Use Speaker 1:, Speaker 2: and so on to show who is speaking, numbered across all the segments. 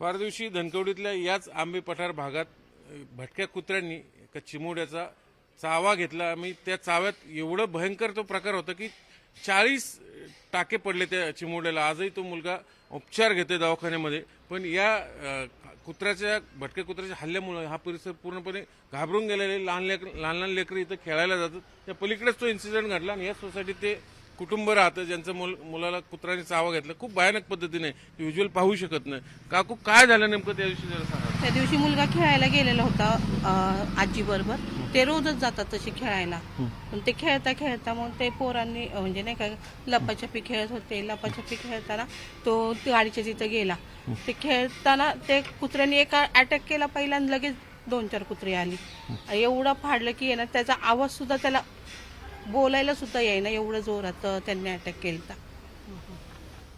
Speaker 1: परदिवशी धनकवडीतल्या याच आंबे पठार भागात भटक्या कुत्र्यांनी एका चिमुड्याचा चावा घेतला. आम्ही त्या चाव्यात एवढं भयंकर तो प्रकार होता की चाळीस टाके पडले त्या चिमुड्याला. आजही तो मुलगा उपचार घेतोय दवाखान्यामध्ये. पण या कुत्र्याच्या भटक्या कुत्र्याच्या हल्ल्यामुळे हा परिसर पूर्णपणे घाबरून गेलेले आहे. लहान लेकर लहान लहान लेकरं इथं खेळायला जातात. त्या पलीकडेच तो इन्सिडेंट घडला आणि या सोसायटीत ते कुटुंब राहतं ज्यांचं मुल मुलाला कुत्र्याने चावा घेतला खूप भयानक पद्धतीने व्हिज्युअल पाहू शकत नाही. काकू काय झालं नेमकं त्या दिवशी जरा सांगा.
Speaker 2: त्या दिवशी मुलगा खेळायला गेलेला होता आजी बरोबर ते रोजच जातात तसे खेळायला. पण ते खेळता खेळता मग ते पोरांनी म्हणजे नाही का लपाछपी खेळत होते. लपाछपी खेळताना तो गाडीच्या तिथं गेला. ते खेळताना ते कुत्र्यांनी एका अटॅक केला पहिला आणि लगेच दोन चार कुत्री आली. एवढं फाडलं की ना त्याचा आवाज सुद्धा त्याला बोलायला सुद्धा येईना एवढं जोरात त्यांनी अटॅक केला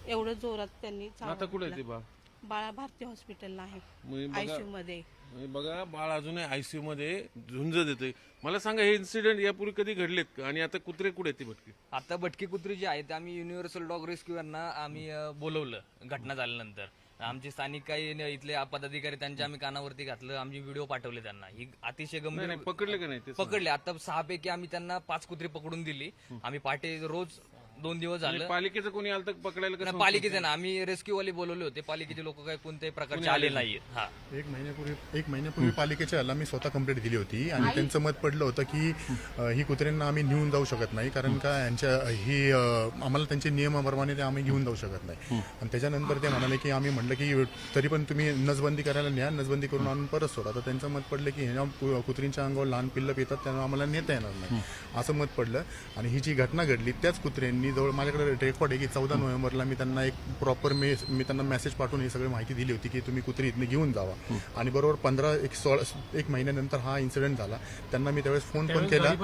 Speaker 2: एवढं जोरात त्यांनी
Speaker 1: आता कुठे आहे. ते
Speaker 2: बाळा? भारती हॉस्पिटलला आहे
Speaker 1: बघा
Speaker 2: आयसीयू मध्ये.
Speaker 1: म्हणजे बघा बाळ अजूनही आयसीयू मध्ये झुंज देतोय. मला सांगा हे इन्सिडेंट यापूर्वी कधी घडलेत? का आणि आता कुत्रे कुठे आहेत ती भटकी?
Speaker 3: आता भटकी कुत्री जी आहेत. आम्ही युनिव्हर्सल डॉग रेस्क्यू यांना आम्ही अ, बोलवलं घटना झाल्यानंतर. आमचे स्थानिक काही न- इथले पदाधिकारी त्यांच्या आम्ही कानावरती घातलं आम्ही व्हिडिओ पाठवले त्यांना. ही अतिशय गंभीर
Speaker 1: नाही, पकडले का नाही ते
Speaker 3: पकडले. आता सहा पैकी आम्ही त्यांना पाच कुत्री पकडून दिली. आम्ही पाटे रोज दोन दिवस झालं.
Speaker 1: पालिकेचं कोणी आलं तर पकडायला कसं
Speaker 3: नाही, पालिकेचे ना आम्ही रेस्क्यू वाले बोलवले होते. पालिकेचे लोक काही कोणत्याही प्रकारचे आले नाहीयेत. हा.
Speaker 4: एक महिन्यापूर्वी एक महिन्यापूर्वी पालिकेच्या याला मी स्वतः कंप्लेंट दिली होती आणि त्यांचं मत पडलं होतं की अ, ही कुत्र्यांना आम्ही नेऊन जाऊ शकत नाही कारण का यांच्या ही अ, आम्हाला त्यांच्या नियमाप्रमाणे ते आम्ही घेऊन जाऊ शकत नाही. आणि त्याच्यानंतर ते म्हणाले की आम्ही म्हटलं की तरी पण तुम्ही नसबंदी करायला न्या नसबंदी करून आणून परत सोडा. तर त्यांचं मत पडलं की ह्या कु- कुत्रींच्या अंगावर लहान पिल्लं येतात त्यांना आम्हाला नेता येणार नाही. असं मत पडलं. आणि ही जी घटना घडली त्याच कुत्र्यांनी जवळ माझ्याकडे रेकॉर्ड आहे. की चौदा नोव्हेंबरला मी त्यांना एक प्रॉपर मे मी त्यांना मेसेज पाठवून ही सगळी माहिती दिली होती की तुम्ही कुत्री इथनं घेऊन जावा. आणि बरोबर पंधरा एक सोळा एक महिन्यानंतर हा इन्सिडेंट झाला. त्यांना मी त्यावेळेस फोन पण केला.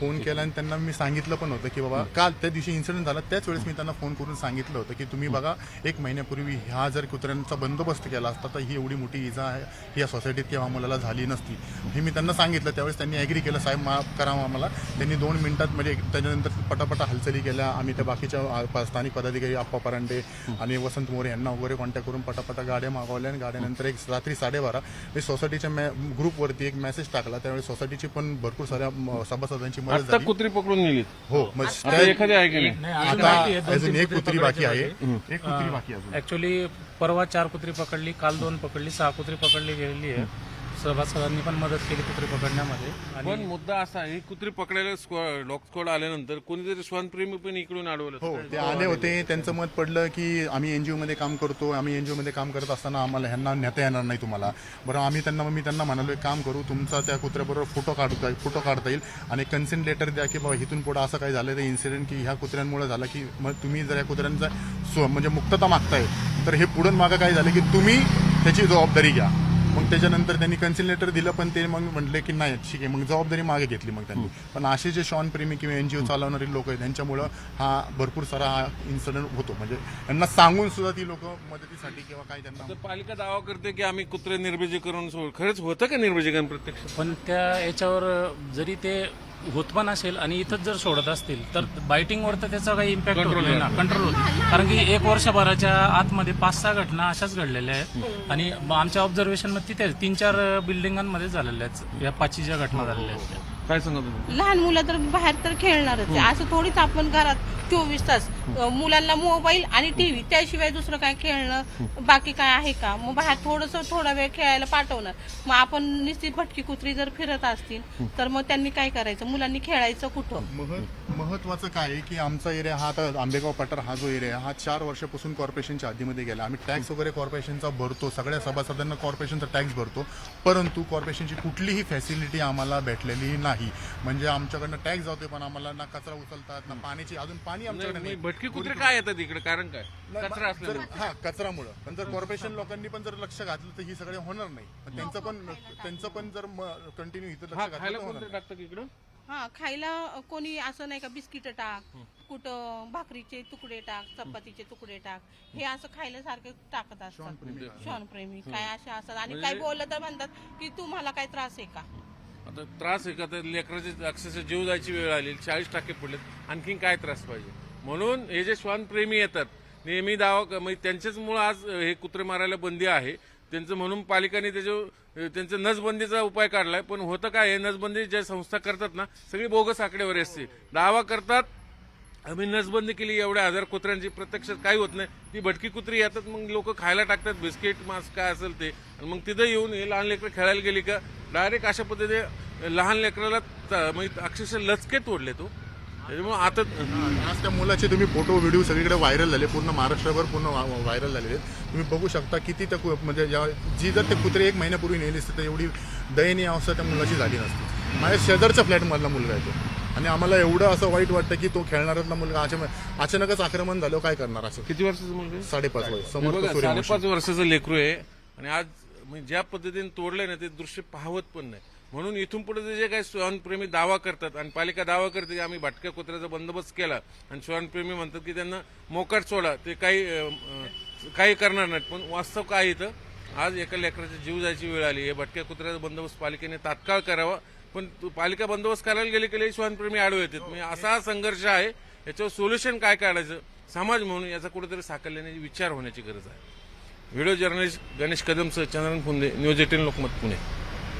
Speaker 4: फोन केला आणि त्यांना मी सांगितलं पण होतं की बाबा काल त्या दिवशी इन्सिडेंट झाला. त्याच वेळेस मी त्यांना फोन करून सांगितलं होतं की तुम्ही बघा एक महिन्यापूर्वी ह्या जर कुत्र्यांचा बंदोबस्त केला असता तर ही एवढी मोठी इजा आहे. ही या सोसायटीत किंवा मुलाला झाली नसती. हे मी त्यांना सांगितलं. त्यावेळेस त्यांनी ॲग्री केलं साहेब माफ करा आम्हाला. त्यांनी दोन मिनिटात म्हणजे त्याच्यानंतर पटापटा हालचाली केल्या. आम्ही त्या बाकीच्या आ, स्थानिक पदाधिकारी आप्पा परांडे आणि वसंत मोरे यांना वगैरे कॉन्टॅक्ट करून पटापटा गाड्या मागवल्या आणि गाड्यानंतर एक रात्री साडेबारा मी सोसायटीच्या मॅ ग्रुपवरती एक मेसेज टाकला. त्यावेळी सोसायटीची पण भरपूर साऱ्या म, सभासदांची मदत
Speaker 1: आता
Speaker 4: झाली.
Speaker 1: कुत्री पकडून नेलीत
Speaker 4: हो मग
Speaker 1: आता एखादी आहे की नाही?
Speaker 4: आता अजून एक कुत्री बाकी आहे. एक कुत्री बाकी आहे अजून.
Speaker 5: ऍक्च्युली परवा चार कुत्री पकडली काल दोन पकडली सहा कुत्री पकडली गेलेली आहे. सभासदांनी पण मदत केली कुत्री पकडण्यामध्ये.
Speaker 1: पण
Speaker 5: आणि
Speaker 1: मुद्दा असा आहे ही कुत्री पकडायला स्क्वॉड डॉग स्क्वॉड आल्यानंतर कोणीतरी श्वानप्रेमी पण इकडून अडवलं.
Speaker 4: हो ते आले होते. त्यांचं मत पडलं की आम्ही एनजीओ मध्ये काम करतो आम्ही एनजीओ मध्ये काम करत असताना आम्हाला ह्यांना नेता येणार नाही तुम्हाला. बरं आम्ही त्यांना मी त्यांना म्हणालो एक काम करू तुमचा त्या कुत्र्याबरोबर फोटो काढता फोटो काढता येईल आणि कन्सेंट लेटर द्या की बाबा इथून पुढे असं काही झालं ते इन्सिडेंट की ह्या कुत्र्यांमुळे झालं की मग तुम्ही जर या कुत्र्यांचा स्व- म्हणजे मुक्तता मागताय तर हे पुढून मागं काय झालं की तुम्ही त्याची जबाबदारी घ्या. मग त्याच्यानंतर त्यांनी कन्सिल लेटर दिलं पण ते मग म्हटले की नाही ठीक आहे मग जबाबदारी मागे घेतली मग त्यांनी. पण असे जे शॉन प्रेमी किंवा एनजीओ चालवणारी लोक आहेत त्यांच्यामुळं हा भरपूर सारा हा इन्सिडेंट होतो. म्हणजे यांना सांगून सुद्धा ती लोक मदतीसाठी किंवा काय त्यांना
Speaker 1: तर पालिका दावा करते की आम्ही कुत्रे निर्बीजीकरण सोड. खरंच होतं का निर्बीजीकरण प्रत्यक्ष?
Speaker 5: पण त्या याच्यावर जरी ते होत पण असेल आणि इथंच जर सोडत असतील तर बायटिंगवर तर त्याचा काही इम्पॅक्ट होत नाही ना. कंट्रोल होत कारण की एक वर्षभराच्या आतमध्ये पाच सहा घटना अशाच घडलेल्या आहेत. आणि आमच्या ऑब्झर्वेशनमध्ये तिथे तीन चार बिल्डिंगांमध्ये झालेल्या आहेत. या पाचही ज्या घटना झालेल्या आहेत.
Speaker 1: काय सांगा तुम्ही?
Speaker 2: लहान मुलं तर बाहेर तर खेळणारच. आहे. असं थोडीच आपण घरात चोवीस तास मुलांना मोबाईल आणि टीव्ही त्याशिवाय दुसरं काय खेळणं बाकी काय आहे का? मग बाहेर थोडस थोडा वेळ खेळायला पाठवणार मग आपण नुसती भटकी कुत्री जर फिरत असतील तर मग त्यांनी काय करायचं? मुलांनी खेळायचं कुठं?
Speaker 4: महत् महत्वाचं काय आहे की आमचा एरिया हा आता आंबेगाव पठार हा जो एरिया हा चार वर्षापासून कॉर्पोरेशनच्या हद्दीमध्ये गेला. आम्ही टॅक्स वगैरे कॉर्पोरेशनचा भरतो. सगळ्या सभासदांना कॉर्पोरेशनचा टॅक्स भरतो. परंतु कॉर्पोरेशनची कुठलीही फॅसिलिटी आम्हाला भेटलेली नाही. म्हणजे आमच्याकडनं टॅक्स जातोय पण आम्हाला ना कचरा उचलतात ना पाण्याची अजून पाणी आमच्याकडे
Speaker 1: भटकी कुत्रे काय येतात इकडे? कारण काय? कचरा असल्यामुळे.
Speaker 4: हा कचरामुळं. पण जर कॉर्पोरेशन लोकांनी पण जर लक्ष घातलं तर ही सगळे होणार नाही. पण त्यांचं पण त्यांचं पण जर कंटिन्यू इथं
Speaker 1: हा
Speaker 4: लक्ष
Speaker 1: खायला
Speaker 4: घातलं तर होणार
Speaker 1: कोणते टाकतं इकडं
Speaker 2: हा खायला कोणी असं नाही का बिस्किट टाक कुठं भाकरीचे तुकडे टाक चपातीचे तुकडे टाक हे असं खायला सारखे टाकत असतात. श्वानप्रेमी काय असे असतात. आणि काय बोललं तर म्हणतात की तुम्हाला काय त्रास आहे का?
Speaker 1: आता त्रास आहे का? तर लेकराचे अक्षरशः जीव जायची वेळ आली. चाळीस टाके पडलेत. आणखीन काय त्रास पाहिजे? म्हणून हे जे श्वानप्रेमी येतात नेहमी दावा म्हणजे त्यांच्याच मुळे आज हे कुत्रे मारायला बंदी आहे. त्यांचं म्हणून पालिकांनी त्याच्या त्यांचं नसबंदीचा उपाय काढलाय पण होतं काय आहे नसबंदी ज्या संस्था करतात ना सगळी बोगस आकडेवारी असते. दावा करतात आम्ही नसबंदी केली एवढ्या हजार कुत्र्यांची प्रत्यक्षात काही होत नाही. ती भटकी कुत्री येतात मग लोक खायला टाकतात बिस्किट मांस काय असेल ते. मग तिथं येऊन हे लहान लेकरं खेळायला गेली का डायरेक्ट अशा पद्धतीने लहान लेकराला म्हणजे अक्षरशः लचके तोडले तो हो. त्याच्यामुळे आता
Speaker 4: आज त्या मुलाचे तुम्ही फोटो व्हिडिओ सगळीकडे व्हायरल झाले. पूर्ण महाराष्ट्रभर पूर्ण व्हायरल झालेले आहेत. तुम्ही बघू शकता किती त्या कु- म्हणजे जी जर ते कुत्रे एक महिन्यापूर्वी नेली असते तर एवढी दयनीय अवस्था त्या मुलाची झाली नसती. माझ्या शेजारच्या फ्लॅटमधला मुलगा आहे तो. आणि आम्हाला एवढं असं वाईट वाटतं की तो खेळणाऱ्यातला मुलगा अचानक अचानकच आक्रमण झालं काय करणार असं?
Speaker 1: किती वर्षाचा मुलगा आहे?
Speaker 4: साडेपाच वय
Speaker 1: हे
Speaker 4: समर्थ
Speaker 1: बघा, साडेपाच वर्षाचं लेकरू आहे. आणि आज म्हणजे ज्या पद्धतीने तोडलंय ना ते दृश्य पाहवत पण नाही. म्हणून इथून पुढे जे काही श्वानप्रेमी दावा करतात आणि पालिका दावा करते की आम्ही भटक्या कुत्र्याचा बंदोबस्त केला आणि श्वानप्रेमी म्हणतात की त्यांना मोकाट सोडा ते काही काही करणार नाहीत. पण वास्तव काय इथं? आज एका लेकराचा जीव जायची वेळ आली. हे भटक्या कुत्र्याचा बंदोबस्त पालिकेने तात्काळ करावा. पण तो पालिका बंदोबस्त करायला गेले की लई श्वानप्रेमी आडवे येतात. म्हणजे असा हा संघर्ष आहे याच्यावर सोल्युशन काय काढायचं? समाज म्हणून याचा कुठेतरी साकारल्याने विचार होण्याची गरज आहे. व्हिडिओ जर्नलिस्ट गणेश कदमसह चंद्रन फुंदे न्यूज एटीन लोकमत पुणे.